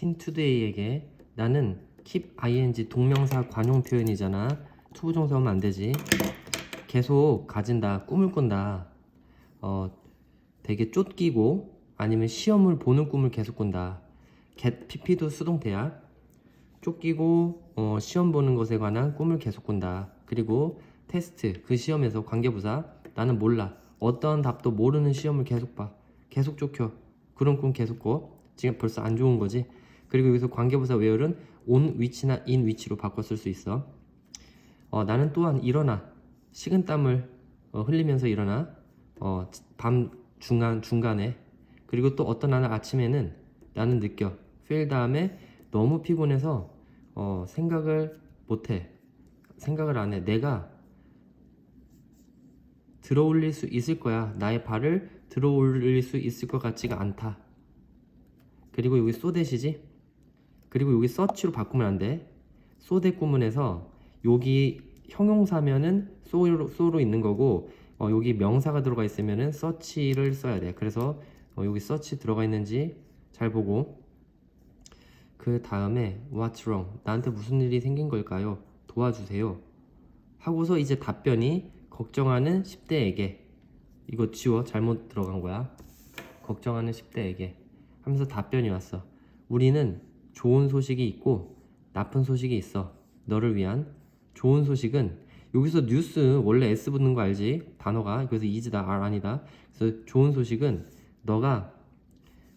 틴투데이에게 나는 keep ing 동명사 관용 표현이잖아. 투부정사 하면 안 되지. 계속 가진다, 꿈을 꾼다. 어, 되게 쫓기고 아니면 시험을 보는 꿈을 계속 꾼다. get pp도 수동태야. 쫓기고 어, 시험 보는 것에 관한 꿈을 계속 꾼다. 그리고 테스트 그 시험에서 관계부사 나는 몰라 어떤 답도 모르는 시험을 계속 봐 계속 쫓겨 그런 꿈 계속 꿔 지금 벌써 안 좋은 거지 그리고 여기서 관계부사 외열은 on 위치나 in 위치로 바꿔 쓸 수 있어. 어, 나는 또한 일어나. 식은 땀을 어, 흘리면서 일어나. 어, 밤 중간 중간에. 그리고 또 어떤 나는 아침에는 나는 느껴. feel 다음에 너무 피곤해서 어, 생각을 못해. 생각을 안 해. 내가 들어 올릴 수 있을 거야. 나의 발을 들어 올릴 수 있을 것 같지가 않다. 그리고 여기 쏘댓이지 그리고 여기 서치로 바꾸면 안돼. 쏘댓 구문에서 여기 형용사면은 쏘로, 쏘로 있는 거고 어, 여기 명사가 들어가 있으면은 서치를 써야 돼. 그래서 어, 여기 서치 들어가 있는지 잘 보고. 그 다음에 what's wrong? 나한테 무슨 일이 생긴 걸까요? 도와주세요. 하고서 이제 답변이 걱정하는 10대에게. 이거 지워. 잘못 들어간 거야. 걱정하는 10대에게. 하면서 답변이 왔어. 우리는 좋은 소식이 있고 나쁜 소식이 있어. 너를 위한 좋은 소식은 여기서 뉴스 원래 S 붙는 거 알지? 단어가. 그래서 is다 R 아니다. 그래서 좋은 소식은 너가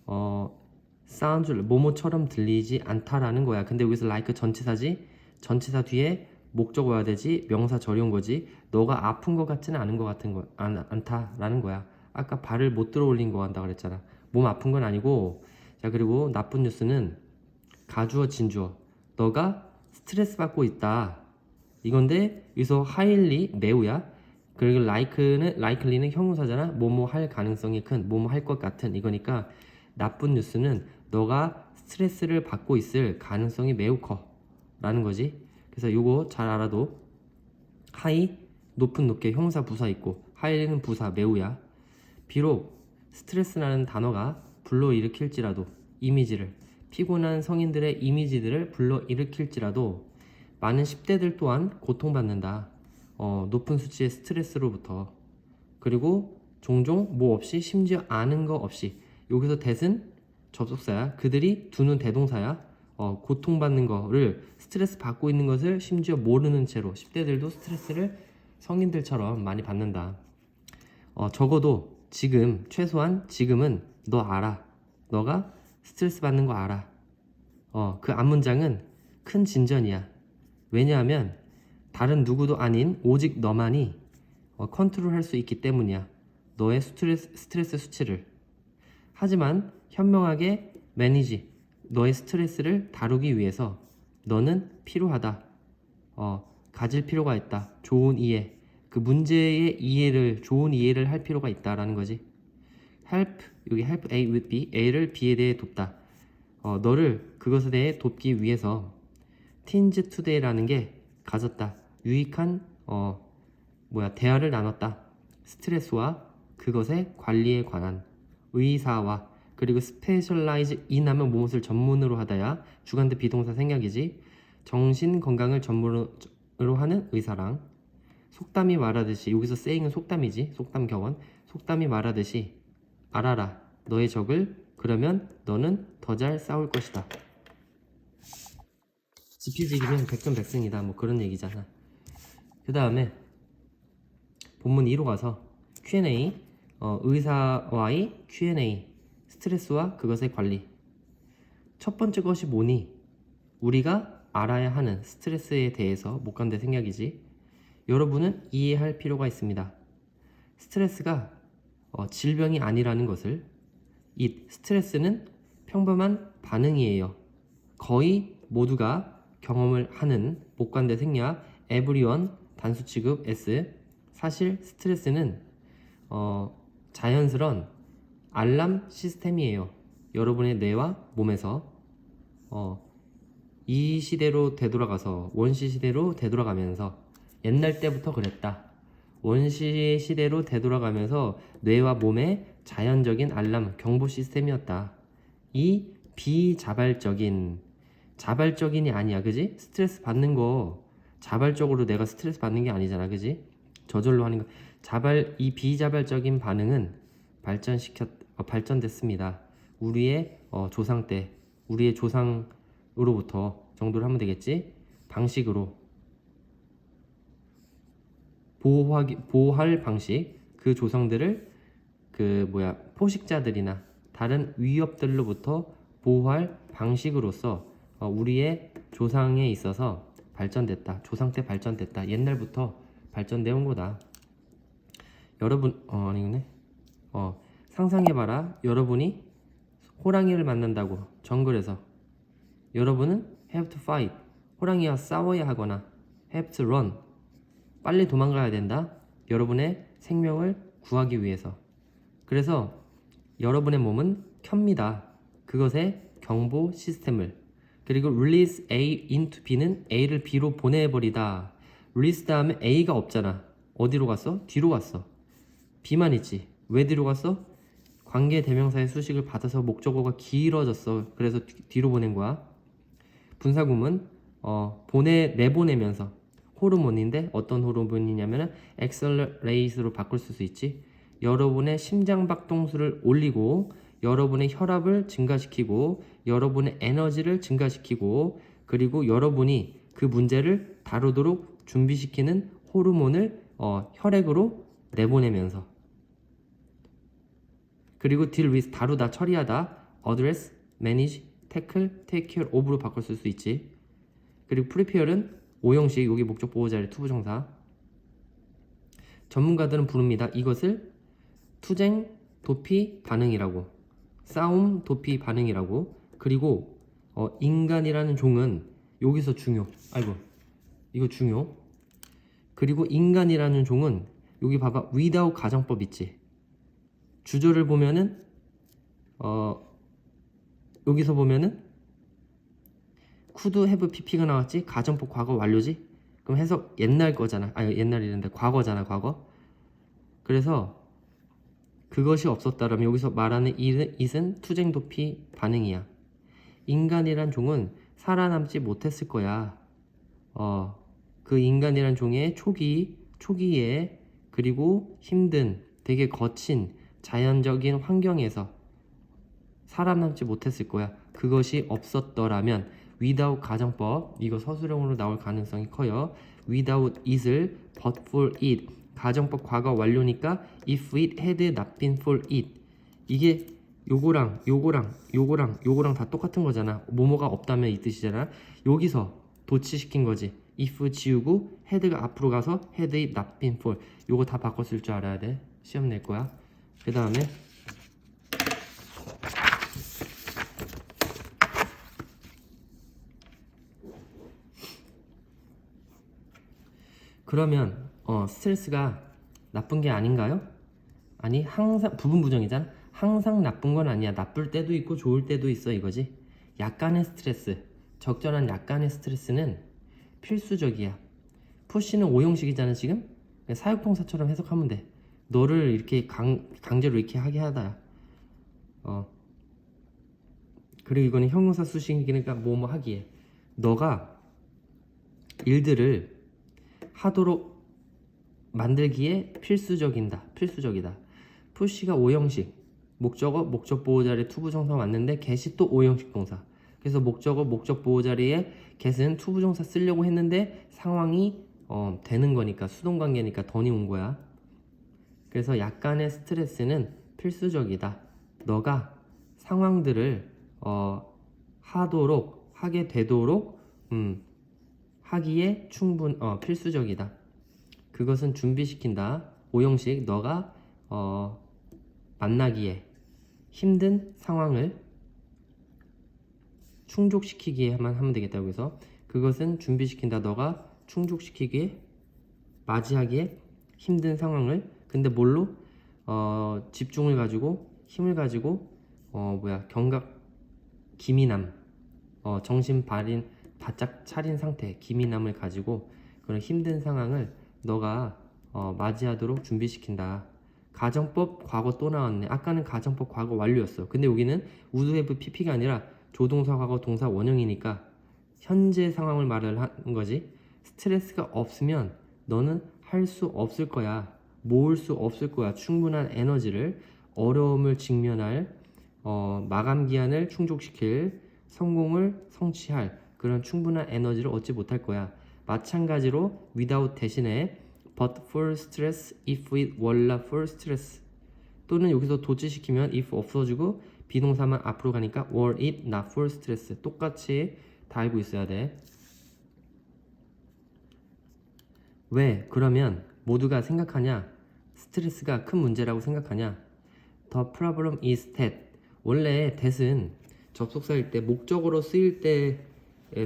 어 사운드 뭐뭐처럼 들리지 않다라는 거야. 근데 여기서 like 전치사지? 전치사 뒤에 목적 와야 되지? 명사 절용 거지? 너가 아픈 것 같지는 않은 것 같은 거 안, 않다라는 거야. 아까 발을 못 들어 올린 거 한다 그랬잖아. 몸 아픈 건 아니고. 자 그리고 나쁜 뉴스는 가주어 진주어. 너가 스트레스 받고 있다. 이건데 여기서 하일리 매우야. 그리고 like는 likely는 형용사잖아. 뭐뭐 할 가능성이 큰 뭐뭐 할 것 같은. 이거니까 나쁜 뉴스는 너가 스트레스를 받고 있을 가능성이 매우 커. 라는 거지. 그래서 요거 잘 알아도 하이 높은 높게 형사 부사 있고 하이는 부사 매우야. 비록 스트레스라는 단어가 불러일으킬지라도 이미지를 피곤한 성인들의 이미지들을 불러일으킬지라도 많은 10대들 또한 고통받는다. 어, 높은 수치의 스트레스로부터. 그리고 종종 뭐 없이 심지어 아는 거 없이. 여기서 대은 접속사야. 그들이 두는 대동사야. 어, 고통받는 거를 스트레스 받고 있는 것을 심지어 모르는 채로 10대들도 스트레스를 성인들처럼 많이 받는다. 어, 적어도 지금 최소한 지금은 너 알아. 너가 스트레스 받는 거 알아. 어, 그 앞문장은 큰 진전이야. 왜냐하면 다른 누구도 아닌 오직 너만이 어, 컨트롤 할 수 있기 때문이야. 너의 스트레스, 스트레스 수치를. 하지만 현명하게 매니지 너의 스트레스를 다루기 위해서 너는 필요하다. 어, 가질 필요가 있다. 좋은 이해. 그 문제의 이해를, 좋은 이해를 할 필요가 있다라는 거지. Help, 여기 help A with B. A를 B에 대해 돕다. 어, 너를 그것에 대해 돕기 위해서 teens today라는 게 가졌다. 유익한, 어, 뭐야, 대화를 나눴다. 스트레스와 그것의 관리에 관한 의사와 그리고 스페셜라이즈 인 하면 무엇을 전문으로 하다야 주관대 비동사 생략이지 정신 건강을 전문으로 하는 의사랑 속담이 말하듯이 여기서 saying은 속담이지 속담 격언 속담이 말하듯이 알아라 너의 적을 그러면 너는 더 잘 싸울 것이다 지피지기면 백전백승이다 뭐 그런 얘기잖아 그 다음에 본문 2로 가서 Q&A 어, 의사와의 Q&A 스트레스와 그것의 관리. 첫 번째 것이 뭐니? 우리가 알아야 하는 스트레스에 대해서 못간대 생략이지. 여러분은 이해할 필요가 있습니다. 스트레스가 어, 질병이 아니라는 것을 이 스트레스는 평범한 반응이에요. 거의 모두가 경험을 하는 목관대 생략 everyone 단수 취급 S 사실 스트레스는 어, 자연스런 알람 시스템이에요. 여러분의 뇌와 몸에서 어, 이 시대로 되돌아가서 원시 시대로 되돌아가면서 옛날 때부터 그랬다. 원시 시대로 되돌아가면서 뇌와 몸의 자연적인 알람 경보 시스템이었다. 이 비자발적인 자발적인이 아니야 그지? 스트레스 받는 거. 자발적으로 내가 스트레스 받는 게 아니잖아 그지? 저절로 하는 거. 자발 이 비자발적인 반응은 발전시켰 어, 발전됐습니다. 우리의 어, 조상 때 우리의 조상으로부터 정도를 하면 되겠지? 방식으로 보호하기, 보호할 방식 그 조상들을 그 뭐야 포식자들이나 다른 위협들로부터 보호할 방식으로서 어, 우리의 조상에 있어서 발전됐다 조상 때 발전됐다 옛날부터 발전되어 온 거다. 여러분 어 아니네. 어 상상해봐라. 여러분이 호랑이를 만난다고 정글에서. 여러분은 have to fight. 호랑이와 싸워야 하거나 have to run 빨리 도망가야 된다. 여러분의 생명을 구하기 위해서. 그래서 여러분의 몸은 켭니다. 그것의 경보 시스템을. 그리고 release A into B는 A를 B로 보내버리다. release 다음에 A가 없잖아. 어디로 갔어? 뒤로 갔어. B만 있지. 왜 뒤로 갔어? 관계 대명사의 수식을 받아서 목적어가 길어졌어. 그래서 뒤- 뒤로 보낸 거야. 분사구문 어, 보내 내보내면서 호르몬인데 어떤 호르몬이냐면은 엑셀레이스로 바꿀 수 있지. 여러분의 심장 박동수를 올리고 여러분의 혈압을 증가시키고 여러분의 에너지를 증가시키고 그리고 여러분이 그 문제를 다루도록 준비시키는 호르몬을 어, 혈액으로 내보내면서. 그리고 deal with 다루다 처리하다. address manage tackle take care of로 바꿀 수 있지. 그리고 prepare은 오형식 여기 목적 보호자의 투부 정사. 전문가들은 부릅니다. 이것을 투쟁 도피 반응이라고 싸움 도피 반응이라고 그리고 어, 인간이라는 종은 여기서 중요. 아이고 이거 중요. 그리고 인간이라는 종은 여기 봐봐. without 가정법 있지. 주절을 보면은 어 여기서 보면은 쿠드 해브 PP가 나왔지? 가정법 과거 완료지? 그럼 해석 옛날 거잖아. 아니 옛날이란데 과거잖아 과거. 그래서 그것이 없었다라면 여기서 말하는 이- 이은 투쟁 도피 반응이야. 인간이란 종은 살아남지 못했을 거야. 어 그 인간이란 종의 초기 초기에 그리고 힘든 되게 거친 자연적인 환경에서 살아남지 못했을 거야. 그것이 없었더라면 without 가정법 이거 서술형으로 나올 가능성이 커요. without it을 but for it 가정법 과거 완료니까 if it had not been for it 이게 요거랑 요거랑 요거랑 요거랑 다 똑같은 거잖아. 뭐뭐가 없다면 이 뜻이잖아. 여기서 도치시킨 거지. if 지우고 had가 앞으로 가서 it not been for 요거 다쓸줄 알아야 돼. 시험 낼 거야. 그 다음에 그러면 어, 스트레스가 나쁜 게 아닌가요? 아니 항상 부분 부정이잖아. 항상 나쁜 건 아니야. 나쁠 때도 있고 좋을 때도 있어 이거지. 약간의 스트레스, 적절한 약간의 스트레스는 필수적이야. 푸시는 오형식이잖아 지금. 그냥 사역동사처럼 해석하면 돼. 너를 이렇게 강, 강제로 이렇게 하게 하다. 어. 그리고 이거는 형용사 수식이니까 뭐뭐 하기에. 너가 일들을 하도록 만들기에 필수적인다. 필수적이다. 푸시가 오형식. 목적어, 목적 보호 자리에 투부 정사 왔는데 get이 또 오형식 동사. 그래서 목적어, 목적 보호 자리에 get은 투부 정사 쓰려고 했는데 상황이 어, 되는 거니까 수동 관계니까 던이 온 거야. 그래서 약간의 스트레스는 필수적이다. 너가 상황들을 어, 하도록 하게 되도록 음, 하기에 충분 어, 필수적이다. 그것은 준비시킨다. 오형식 너가 어, 만나기에 힘든 상황을 충족시키기에만 하면 되겠다고 해서 그것은 준비시킨다. 너가 충족시키기에 맞이하기에 힘든 상황을 근데 뭘로 어, 집중을 가지고 힘을 가지고 어 뭐야 경각 기민함 어, 정신 발인 바짝 차린 상태 기민함을 가지고 그런 힘든 상황을 너가 어, 맞이하도록 준비시킨다. 가정법 과거 또 나왔네. 아까는 가정법 과거 완료였어. 근데 여기는 우드 해브 PP가 아니라 조동사 과거 동사 원형이니까 현재 상황을 말을 하는 거지. 스트레스가 없으면 너는 할 수 없을 거야. 모을 수 없을 거야. 충분한 에너지를 어려움을 직면할 어, 마감 기한을 충족시킬 성공을 성취할 그런 충분한 에너지를 얻지 못할 거야. 마찬가지로 without 대신에 but for stress if it were for stress 또는 여기서 도치시키면 if 없어지고 비동사만 앞으로 가니까 were it not for stress 똑같이 다 알고 있어야 돼. 왜? 그러면 모두가 생각하냐? 스트레스가 큰 문제라고 생각하냐? The problem is that 원래 that은 접속사일 때 목적으로 쓰일 때 에,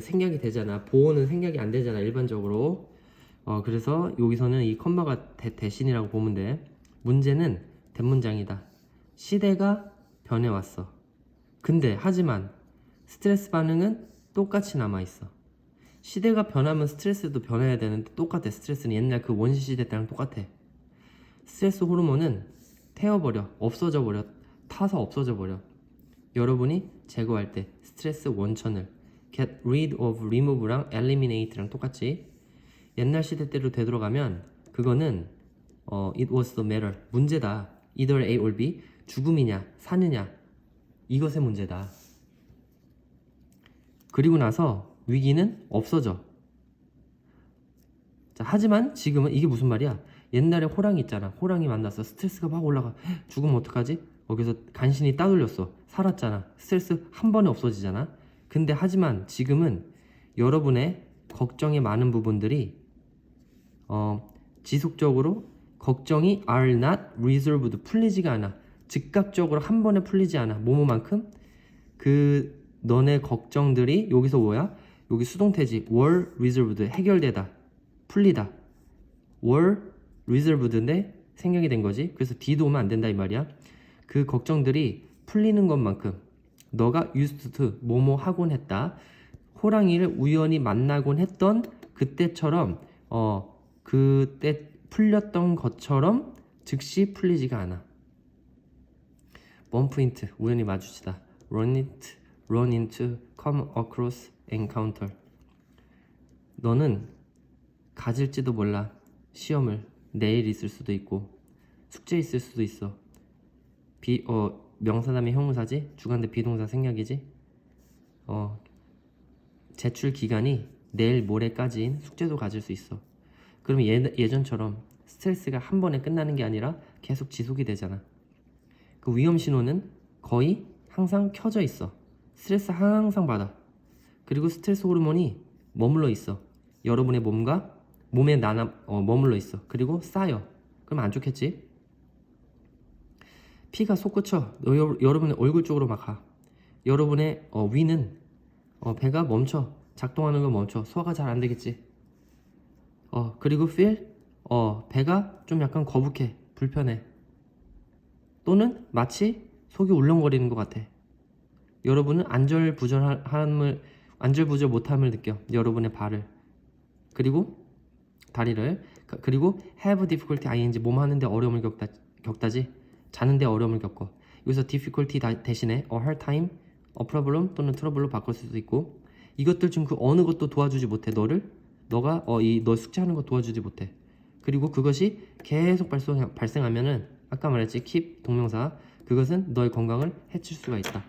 생략이 되잖아. 보호는 생략이 안 되잖아. 일반적으로. 어, 그래서 여기서는 이 컴마가 대, 대신이라고 보면 돼. 문제는 대문장이다. 시대가 변해왔어. 근데 하지만 스트레스 반응은 똑같이 남아있어. 시대가 변하면 스트레스도 변해야 되는데 똑같아. 스트레스는 옛날 그 원시 시대 때랑 똑같아. 스트레스 호르몬은 태워버려, 없어져 버려, 타서 없어져 버려. 여러분이 제거할 때 스트레스 원천을 get rid of, remove랑 eliminate랑 똑같이 옛날 시대 때로 되돌아가면 그거는 어, it was the matter 문제다. either A or B 죽음이냐 사느냐 이것의 문제다. 그리고 나서 위기는 없어져. 자, 하지만 지금은 이게 무슨 말이야? 옛날에 호랑이 있잖아. 호랑이 만났어. 스트레스가 막 올라가. 헉, 죽으면 어떡하지? 거기서 간신히 따돌렸어. 살았잖아. 스트레스 한 번에 없어지잖아. 근데 하지만 지금은 여러분의 걱정의 많은 부분들이 어, 지속적으로 걱정이 are not resolved 풀리지가 않아. 즉각적으로 한 번에 풀리지 않아. 뭐뭐만큼 그 너네 걱정들이 여기서 뭐야? 여기 수동태지 were resolved 해결되다. 풀리다. were resolved인데 생략이 된 거지. 그래서 d도 오면 안 된다 이 말이야. 그 걱정들이 풀리는 것만큼 너가 used to 뭐뭐 하곤 했다. 호랑이를 우연히 만나곤 했던 그때처럼 어 그때 풀렸던 것처럼 즉시 풀리지가 않아. 원 포인트 우연히 마주치다. run it, run into, come across, encounter. 너는 가질지도 몰라. 시험을 내일 있을 수도 있고 숙제 있을 수도 있어. 비, 어, 명사 다음에 형용사지? 주관대 비동사 생략이지? 어, 제출 기간이 내일 모레까지인 숙제도 가질 수 있어. 그럼 예, 예전처럼 스트레스가 한 번에 끝나는 게 아니라 계속 지속이 되잖아. 그 위험 신호는 거의 항상 켜져 있어. 스트레스 항상 받아. 그리고 스트레스 호르몬이 머물러 있어. 여러분의 몸과 몸에 나나 어, 머물러 있어. 그리고 쌓여. 그럼 안 좋겠지? 피가 솟구쳐 여러분의 얼굴 쪽으로 막 가. 여러분의 어, 위는 어, 배가 멈춰 작동하는 거 멈춰 소화가 잘 안 되겠지. 어 그리고 feel 어 배가 좀 약간 거북해 불편해. 또는 마치 속이 울렁거리는 것 같아. 여러분은 안절부절함을 안절부절 못함을 느껴. 여러분의 발을 그리고 다리를 그- 그리고 have difficulty ing 몸 하는데 어려움을 겪다 겪다지 자는데 어려움을 겪어. 여기서 difficulty 다- 대신에 a hard time, a problem 또는 trouble로 바꿀 수도 있고 이것들 중 그 어느 것도 도와주지 못해 너를 너가 어 이너 숙제하는 거 도와주지 못해. 그리고 그것이 계속 발생 발생하면은 아까 말했지 keep 동명사 그것은 너의 건강을 해칠 수가 있다.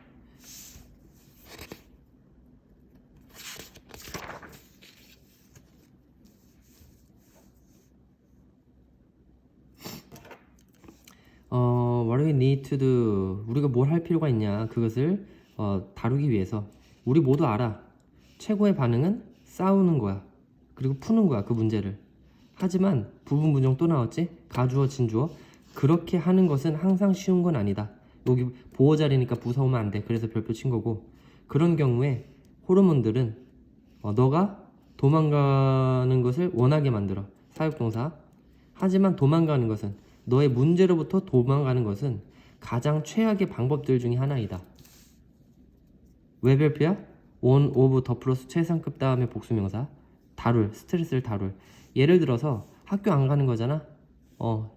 어, what do we need to do? 우리가 뭘 할 필요가 있냐? 그것을 어, 다루기 위해서 우리 모두 알아. 최고의 반응은 싸우는 거야. 그리고 푸는 거야 그 문제를. 하지만 부분 분정 또 나왔지? 가주어 진주어. 그렇게 하는 것은 항상 쉬운 건 아니다. 여기 보호 자리니까 부서우면 안 돼. 그래서 별표 친 거고. 그런 경우에 호르몬들은 어, 너가 도망가는 것을 원하게 만들어. 사역동사. 하지만 도망가는 것은 너의 문제로부터 도망가는 것은 가장 최악의 방법들 중에 하나이다. 왜 별표야? 원 오브 더 플러스 최상급 다음에 복수명사. 다룰 스트레스를 다룰. 예를 들어서 학교 안 가는 거잖아? 어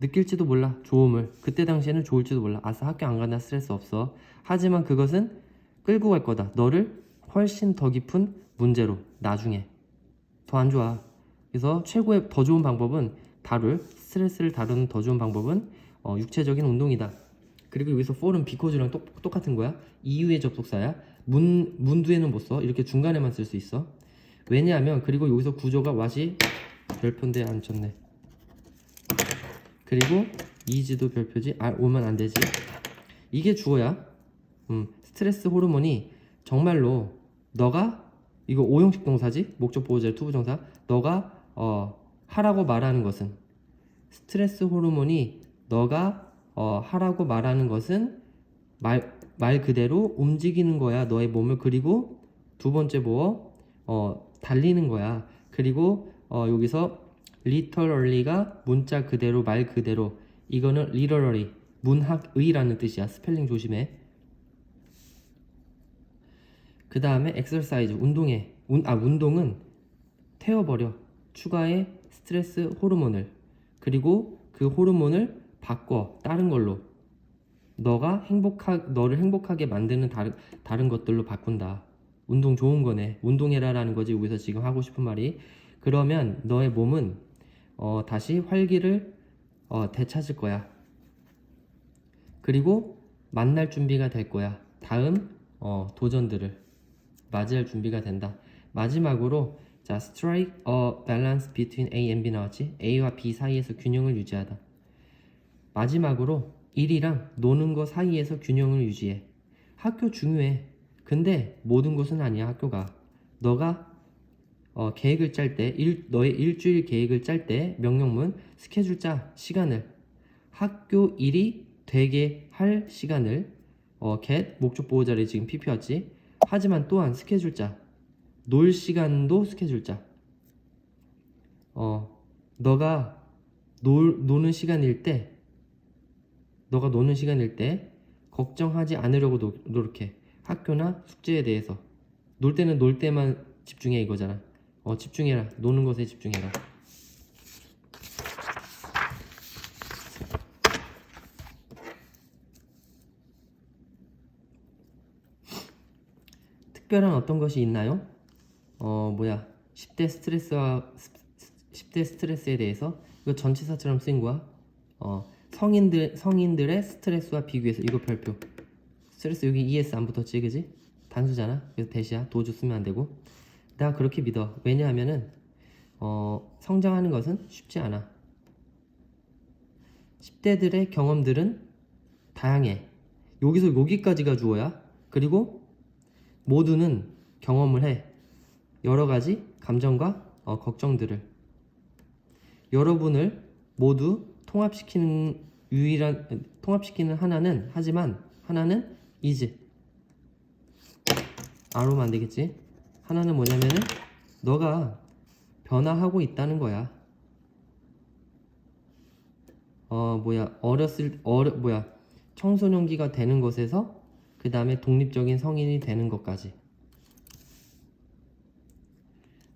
느낄지도 몰라. 좋음을. 그때 당시에는 좋을지도 몰라. 아싸 학교 안 간다. 스트레스 없어. 하지만 그것은 끌고 갈 거다. 너를 훨씬 더 깊은 문제로 나중에. 더 안 좋아. 그래서 최고의 더 좋은 방법은 다룰 스트레스를 다루는 더 좋은 방법은 어, 육체적인 운동이다. 그리고 여기서 for은 because 랑 똑, 똑같은 거야. 이유의 접속사야. 문 문두에는 못 써. 이렇게 중간에만 쓸 수 있어. 왜냐하면 그리고 여기서 구조가 왓이 별표인데 안 쳤네. 그리고 이지도 별표지. 아 오면 안 되지. 이게 주어야. 음, 스트레스 호르몬이 정말로 너가 이거 오형식 동사지 목적 보호자의 투부정사 너가 어, 하라고 말하는 것은? 스트레스 호르몬이 너가 어, 하라고 말하는 것은 말, 말 그대로 움직이는 거야. 너의 몸을 그리고 두 번째 뭐 어, 달리는 거야. 그리고 어, 여기서 literally가 문자 그대로 말 그대로. 이거는 literally 문학의라는 뜻이야. 스펠링 조심해. 그 다음에 exercise 운동해. 운, 아 운동은 태워버려. 추가의 스트레스 호르몬을 그리고 그 호르몬을 바꿔 다른 걸로. 너가 행복하 너를 행복하게 만드는 다른 다른 것들로 바꾼다. 운동 좋은 거네. 운동해라라는 거지 여기서 지금 하고 싶은 말이. 그러면 너의 몸은 어, 다시 활기를 어, 되찾을 거야. 그리고 만날 준비가 될 거야. 다음 어, 도전들을. 맞이할 준비가 된다. 마지막으로 자 strike a balance between A and B 나왔지? A와 B 사이에서 균형을 유지하다. 마지막으로 일이랑 노는 거 사이에서 균형을 유지해. 학교 중요해. 근데 모든 것은 아니야 학교가. 너가 어, 계획을 짤 때, 일, 너의 일주일 계획을 짤 때 명령문 스케줄 짜 시간을 학교 일이 되게 할 시간을 어, get 목적 보호자리 지금 PP였지. 하지만 또한 스케줄 짜. 놀 시간도 스케줄 짜. 어, 너가 놀, 노는 시간일 때, 너가 노는 시간일 때, 걱정하지 않으려고 노, 노력해. 학교나 숙제에 대해서. 놀 때는 놀 때만 집중해 이거잖아. 어, 집중해라. 노는 것에 집중해라. 특별한 어떤 것이 있나요? 어 뭐야 10대 스트레스와 10대 스트레스에 대해서 이거 전치사처럼 쓰인 거야. 어 성인들 성인들의 스트레스와 비교해서 이거 별표. 스트레스 여기 ES 안 붙었지 그지? 단수잖아. 그래서 대시야 도주 쓰면 안 되고. 나 그렇게 믿어. 왜냐하면은 어 성장하는 것은 쉽지 않아. 10대들의 경험들은 다양해. 여기서 여기까지가 주어야. 그리고 모두는 경험을 해. 여러 가지 감정과 어, 걱정들을. 여러분을 모두 통합시키는 유일한 통합시키는 하나는 하지만 하나는 is. 아로면 안 되겠지? 하나는 뭐냐면은 너가 변화하고 있다는 거야. 어 뭐야 어렸을 어려 뭐야 청소년기가 되는 것에서 그 다음에 독립적인 성인이 되는 것까지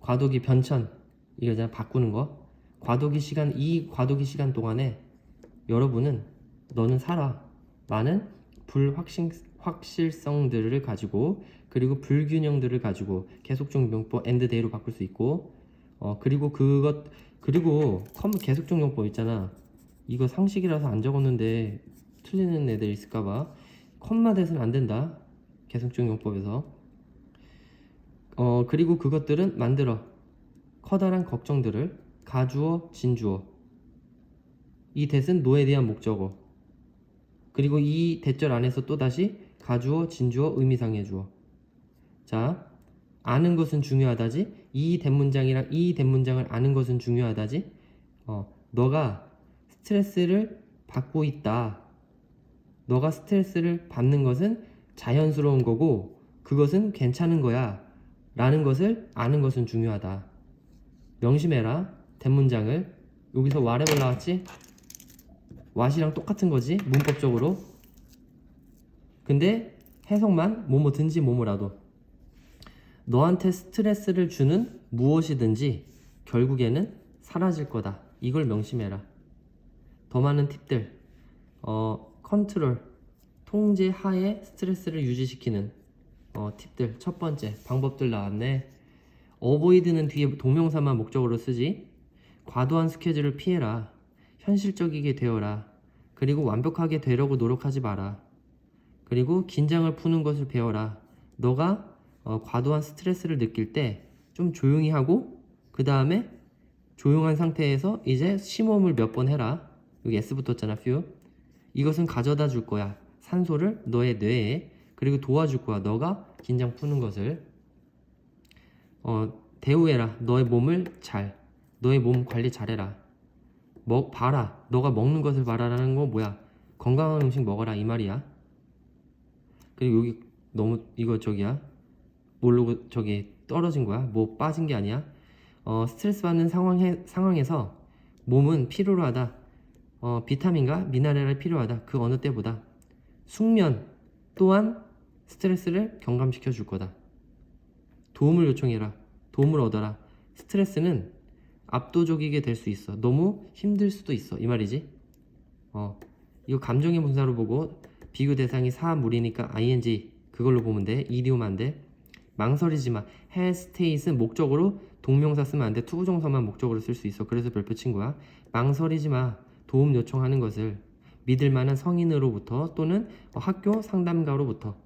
과도기 변천 이거잖아 바꾸는 거 과도기 시간 이 과도기 시간 동안에 여러분은 너는 살아 많은 불확신 확실성들을 가지고 그리고 불균형들을 가지고 계속적 용법 엔드 데이로 바꿀 수 있고 어 그리고 그것 그리고 컴 계속적 용법 있잖아 이거 상식이라서 안 적었는데 틀리는 애들 있을까봐 컴마 대서는 안 된다. 계속적 용법에서. 어, 그리고 그것들은 만들어. 커다란 걱정들을 가주어, 진주어. 이 대은 노에 대한 목적어. 그리고 이 대절 안에서 또다시 가주어, 진주어, 의미상해 주어. 자, 아는 것은 중요하다지. 이 대문장이랑 이 대문장을 아는 것은 중요하다지. 어, 너가 스트레스를 받고 있다. 너가 스트레스를 받는 것은 자연스러운 거고 그것은 괜찮은 거야 라는 것을 아는 것은 중요하다. 명심해라. 대문장을. 여기서 와레벌 나왔지? 왓이랑 똑같은 거지? 문법적으로. 근데 해석만 뭐뭐든지 뭐뭐라도. 너한테 스트레스를 주는 무엇이든지 결국에는 사라질 거다. 이걸 명심해라. 더 많은 팁들. 어 컨트롤, 통제 하에 스트레스를 유지시키는 어, 팁들 첫 번째 방법들 나왔네. 어보이드는 뒤에 동명사만 목적으로 쓰지. 과도한 스케줄을 피해라. 현실적이게 되어라. 그리고 완벽하게 되려고 노력하지 마라. 그리고 긴장을 푸는 것을 배워라. 너가 어, 과도한 스트레스를 느낄 때 좀 조용히 하고 그 다음에 조용한 상태에서 이제 심호흡을 몇 번 해라. 여기 S 붙었잖아, few. 이것은 가져다 줄 거야. 산소를 너의 뇌에 그리고 도와줄 거야. 너가 긴장 푸는 것을 어, 대우해라. 너의 몸을 잘. 너의 몸 관리 잘해라. 먹 봐라. 너가 먹는 것을 봐라라는 거 뭐야? 건강한 음식 먹어라 이 말이야. 그리고 여기 너무 이거 저기야. 모르고 저기 떨어진 거야. 뭐 빠진 게 아니야. 어, 스트레스 받는 상황에, 상황에서 몸은 필요로 하다. 어, 비타민과 미네랄이 필요하다. 그 어느 때보다. 숙면 또한 스트레스를 경감시켜 줄 거다. 도움을 요청해라. 도움을 얻어라. 스트레스는 압도적이게 될 수 있어. 너무 힘들 수도 있어. 이 말이지. 어, 이거 감정의 분사로 보고 비교 대상이 사물이니까 ing 그걸로 보면 돼. 이디오면 안 돼. 망설이지 마. hesitate은 목적으로 동명사 쓰면 안 돼. 투부정사만 목적으로 쓸 수 있어. 그래서 별표 친 거야. 망설이지 마. 도움 요청하는 것을 믿을 만한 성인으로부터 또는 학교 상담가로부터